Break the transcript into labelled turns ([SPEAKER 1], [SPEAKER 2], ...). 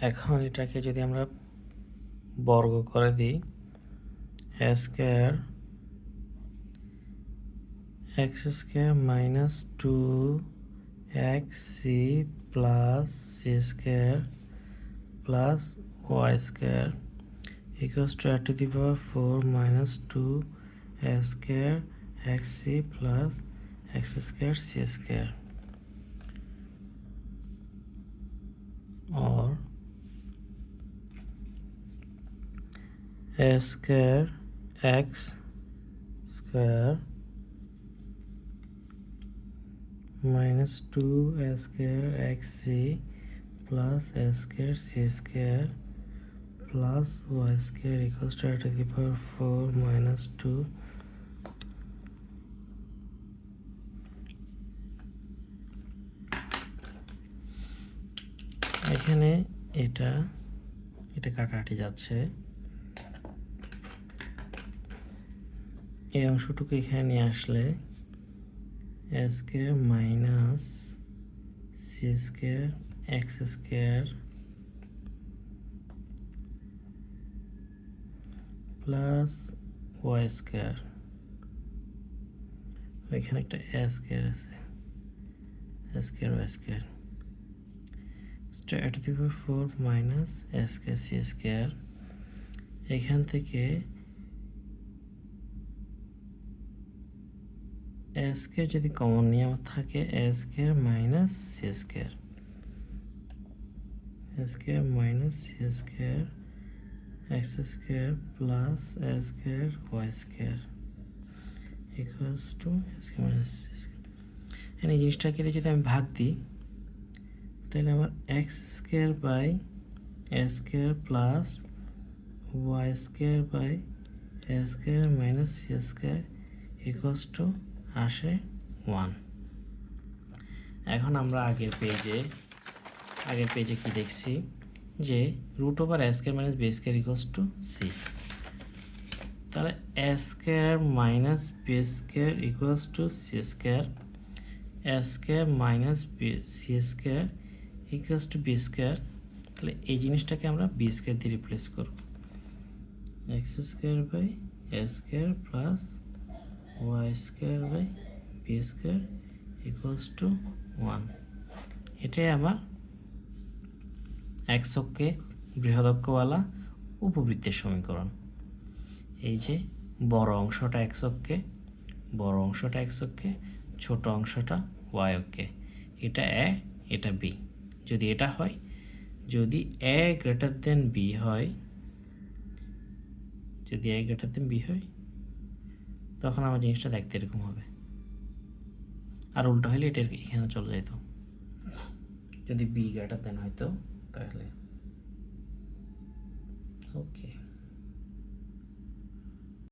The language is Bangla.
[SPEAKER 1] এখন এটাকে যদি আমরা বর্গ করে দিই a square x square minus two x c plus c square plus y square equals to r to the power 4 minus 2 s square xc plus x square c square. X square minus 2 s square xc plus s square c square plus y square equals to r to the power 4 minus 2 এখানে এটা এটা কাটাকাটি যাচ্ছে এই অংশটুকু এখানে নিয়ে আসলে s square minus c square x square plus y square এখানে একটা এ স্কোয়ার আছে a square y square star two the four minus a square c square এখান থেকে এ স্কোয়ার যদি কমন নিয়ে থাকে a square minus c square a square minus c square x square plus a square y square equals to square minus এখানে এই জিনিসটাকে যদি আমি ভাগ দিই, তাহলে আমার x square by a square plus y square by a square minus c square equals to আসে ওয়ান এখন আমরা আগের পেজে আগের পেজে কি দেখছি? যে root over a square minus b square equals to c তাহলে square minus b square equals to c square square minus b c square equals to b square তাহলে এই জিনিসটাকে আমরা বি স্কোয়ার দিয়ে রিপ্লেস করব। X square by square plus y square by b square equals to one এটাই আমার একশকে বৃহদক্ষওয়ালা উপবৃত্তের সমীকরণ। এই যে বড় অংশটা একশকে বড় অংশটা একশকে ছোট অংশটা ওয়াইকে এটা এ এটা বি যদি এটা হয়, যদি এ গ্রেটার দেন বি হয়, যদি এ গ্রেটার দেন বি হয় তখন আমার জিনিসটা দেখতে এরকম হবে। আর উল্টো হলে এটা এখানে চলে যেত যদি বি গ্রেটার দেন হয়তো, তাহলে। ওকে